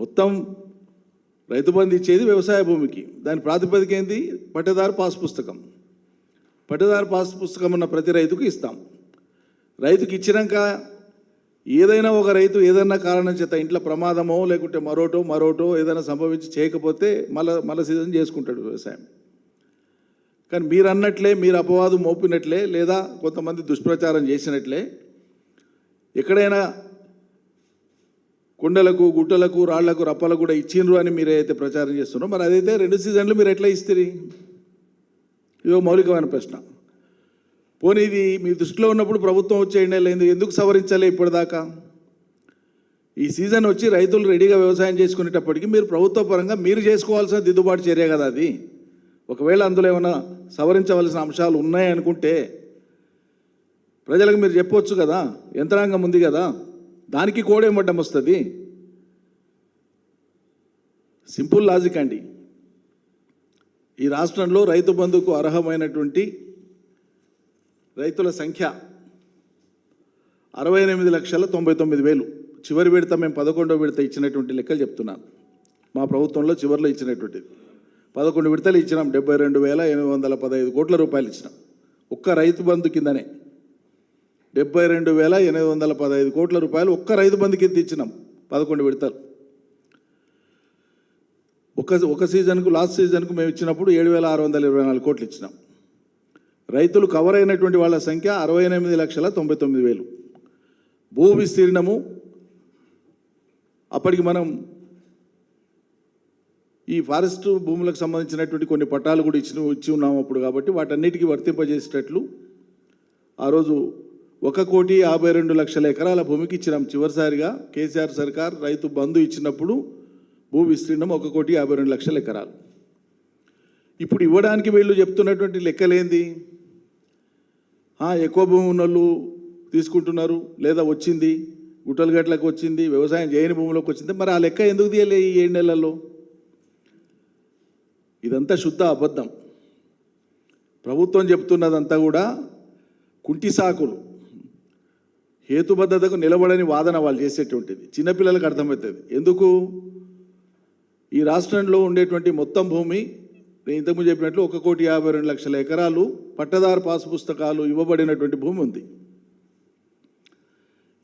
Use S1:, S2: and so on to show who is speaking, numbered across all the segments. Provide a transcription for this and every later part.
S1: మొత్తం రైతు బంధు ఇచ్చేది వ్యవసాయ భూమికి. దాని ప్రాతిపదిక ఏంది? పట్టేదారు పాస్ పుస్తకం. పట్టేదారు పాస్ పుస్తకం ఉన్న ప్రతి రైతుకు ఇస్తాం. రైతుకి ఇచ్చినాక ఏదైనా ఒక రైతు ఏదైనా కారణం చేత ఇంట్లో ప్రమాదమో లేకుంటే మరోటో మరోటో ఏదైనా సంభవించి చేయకపోతే మళ్ళా మళ్ళీ సీజన్ చేసుకుంటాడు వ్యవసాయం. కానీ మీరు అన్నట్లే మీరు అపవాదు మోపినట్లే లేదా కొంతమంది దుష్ప్రచారం చేసినట్లే ఎక్కడైనా కొండలకు గుట్టలకు రాళ్ళకు రప్పలకు కూడా ఇచ్చిండ్రు అని మీరు అయితే ప్రచారం చేస్తున్నారో మరి అదైతే రెండు సీజన్లు మీరు ఎట్లా ఇస్తారు? ఇదో మౌలికమైన ప్రశ్న. పోనీ ఇది మీ దృష్టిలో ఉన్నప్పుడు ప్రభుత్వం వచ్చేయండి లేదు ఎందుకు సవరించాలి ఇప్పటిదాకా? ఈ సీజన్ వచ్చి రైతులు రెడీగా వ్యవసాయం చేసుకునేటప్పటికి మీరు ప్రభుత్వ పరంగా మీరు చేసుకోవాల్సిన దిద్దుబాటు చర్య కదా అది. ఒకవేళ అందులో ఏమైనా సవరించవలసిన అంశాలు ఉన్నాయనుకుంటే ప్రజలకు మీరు చెప్పవచ్చు కదా యంత్రాంగం ఉంది కదా. దానికి కోడేమడ్డం వస్తుంది? సింపుల్ లాజిక్ అండి. ఈ రాష్ట్రంలో రైతు బంధుకు అర్హమైనటువంటి రైతుల సంఖ్య అరవై ఎనిమిది లక్షల తొంభై తొమ్మిది వేలు. చివరి విడత మేము పదకొండో విడత ఇచ్చినటువంటి లెక్కలు చెప్తున్నాను. మా ప్రభుత్వంలో చివరిలో ఇచ్చినటువంటిది. పదకొండు విడతలు ఇచ్చినాం. డెబ్బై రెండు వేల ఎనిమిది వందల పదహైదు కోట్ల రూపాయలు ఇచ్చినాం. ఒక్క రైతు బంధు కిందనే. డెబ్బై రెండు వేల ఎనిమిది వందల పదహైదు కోట్ల రూపాయలు ఒక్క రైతు బంధు కింద ఇచ్చినాం? పదకొండు విడతలు. ఒక ఒక సీజన్కు లాస్ట్ సీజన్కు మేము ఇచ్చినప్పుడు ఏడు వేల ఆరు వందల ఇరవై నాలుగు కోట్లు ఇచ్చినాం. రైతులు కవర్ అయినటువంటి వాళ్ళ సంఖ్య అరవై ఎనిమిది లక్షల తొంభై తొమ్మిది వేలు. భూ విస్తీర్ణము అప్పటికి మనం ఈ ఫారెస్ట్ భూములకు సంబంధించినటువంటి కొన్ని పట్టాలు కూడా ఇచ్చిన ఇచ్చి ఉన్నాం అప్పుడు కాబట్టి వాటన్నిటికీ వర్తింపజేసేటట్లు ఆ రోజు ఒక కోటి యాభై రెండు లక్షల ఎకరాల భూమికి ఇచ్చినాం. చివరిసారిగా కేసీఆర్ సర్కార్ రైతు బంధు ఇచ్చినప్పుడు భూ విస్తీర్ణం ఒక కోటి యాభై రెండు లక్షల ఎకరాలు. ఇప్పుడు ఇవ్వడానికి వీళ్ళు చెప్తున్నటువంటి లెక్కలేంది? ఎక్కువ భూమి ఉన్నోళ్ళు తీసుకుంటున్నారు లేదా వచ్చింది? గుట్టలగట్లకు వచ్చింది వ్యవసాయం చేయని భూమిలోకి వచ్చింది. మరి ఆ లెక్క ఎందుకు తీయలే ఈ ఏడు నెలల్లో? ఇదంతా శుద్ధ అబద్ధం. ప్రభుత్వం చెప్తున్నదంతా కూడా కుంటి సాకులు. హేతుబద్ధతకు నిలబడని వాదన వాళ్ళు చేసేటువంటిది. చిన్నపిల్లలకు అర్థమవుతుంది. ఎందుకు? ఈ రాష్ట్రంలో ఉండేటువంటి మొత్తం భూమి నేను ఇంతకుముందు చెప్పినట్లు ఒక కోటి యాభై రెండు లక్షల ఎకరాలు పట్టదారు పాసు పుస్తకాలు ఇవ్వబడినటువంటి భూమి ఉంది.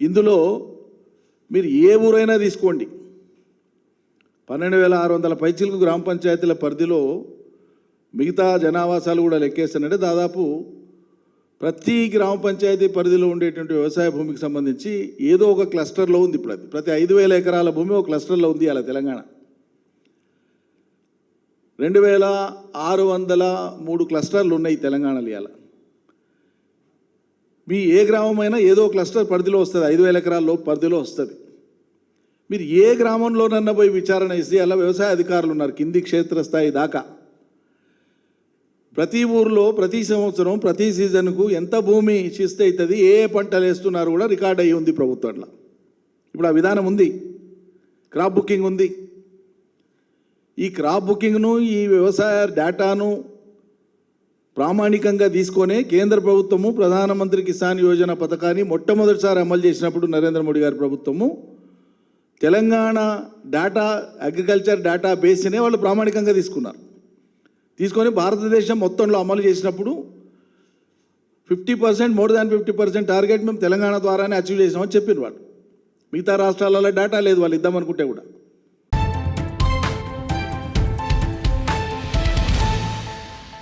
S1: ఇందులో మీరు ఏ ఊరైనా తీసుకోండి. పన్నెండు వేల ఆరు వందల పైచిలకు గ్రామ పంచాయతీల పరిధిలో మిగతా జనావాసాలు కూడా లెక్కేస్తానంటే దాదాపు ప్రతి గ్రామ పంచాయతీ పరిధిలో ఉండేటువంటి వ్యవసాయ భూమికి సంబంధించి ఏదో ఒక క్లస్టర్లో ఉంది ఇప్పుడు అది. ప్రతి ఐదు వేల ఎకరాల భూమి ఒక క్లస్టర్లో ఉంది అలా తెలంగాణ. రెండు వేల ఆరు వందల మూడు క్లస్టర్లు ఉన్నాయి తెలంగాణలో ఇవాళ. మీ ఏ గ్రామమైనా ఏదో క్లస్టర్ పరిధిలో వస్తుంది. ఐదు వేల ఎకరాల్లో పరిధిలో వస్తుంది. మీరు ఏ గ్రామంలోనన్నా పోయి విచారణ ఇస్తే అలా వ్యవసాయ అధికారులు ఉన్నారు. కింది క్షేత్రస్థాయి దాకా. ప్రతి ఊర్లో ప్రతి సంవత్సరం ప్రతి సీజన్కు ఎంత భూమి శిస్తు అవుతుంది ఏ ఏ పంటలు వేస్తున్నారు కూడా రికార్డ్ అయ్యి ఉంది ప్రభుత్వంలో ఇప్పుడు ఆ విధానం ఉంది. క్రాప్ బుకింగ్ ఉంది. ఈ క్రాప్ బుకింగ్ను ఈ వ్యవసాయ డేటాను ప్రామాణికంగా తీసుకొనే కేంద్ర ప్రభుత్వము ప్రధానమంత్రి కిసాన్ యోజన పథకాన్ని మొట్టమొదటిసారి అమలు చేసినప్పుడు నరేంద్ర మోడీ గారి ప్రభుత్వము తెలంగాణ డేటా అగ్రికల్చర్ డేటా బేస్నే వాళ్ళు ప్రామాణికంగా తీసుకున్నారు. తీసుకొని భారతదేశం మొత్తంలో అమలు చేసినప్పుడు fifty percent more than fifty percent target మేము తెలంగాణ ద్వారానే అచీవ్ చేసినామని చెప్పిన వాళ్ళు. మిగతా రాష్ట్రాలలో డేటా లేదు వాళ్ళు ఇద్దామనుకుంటే కూడా.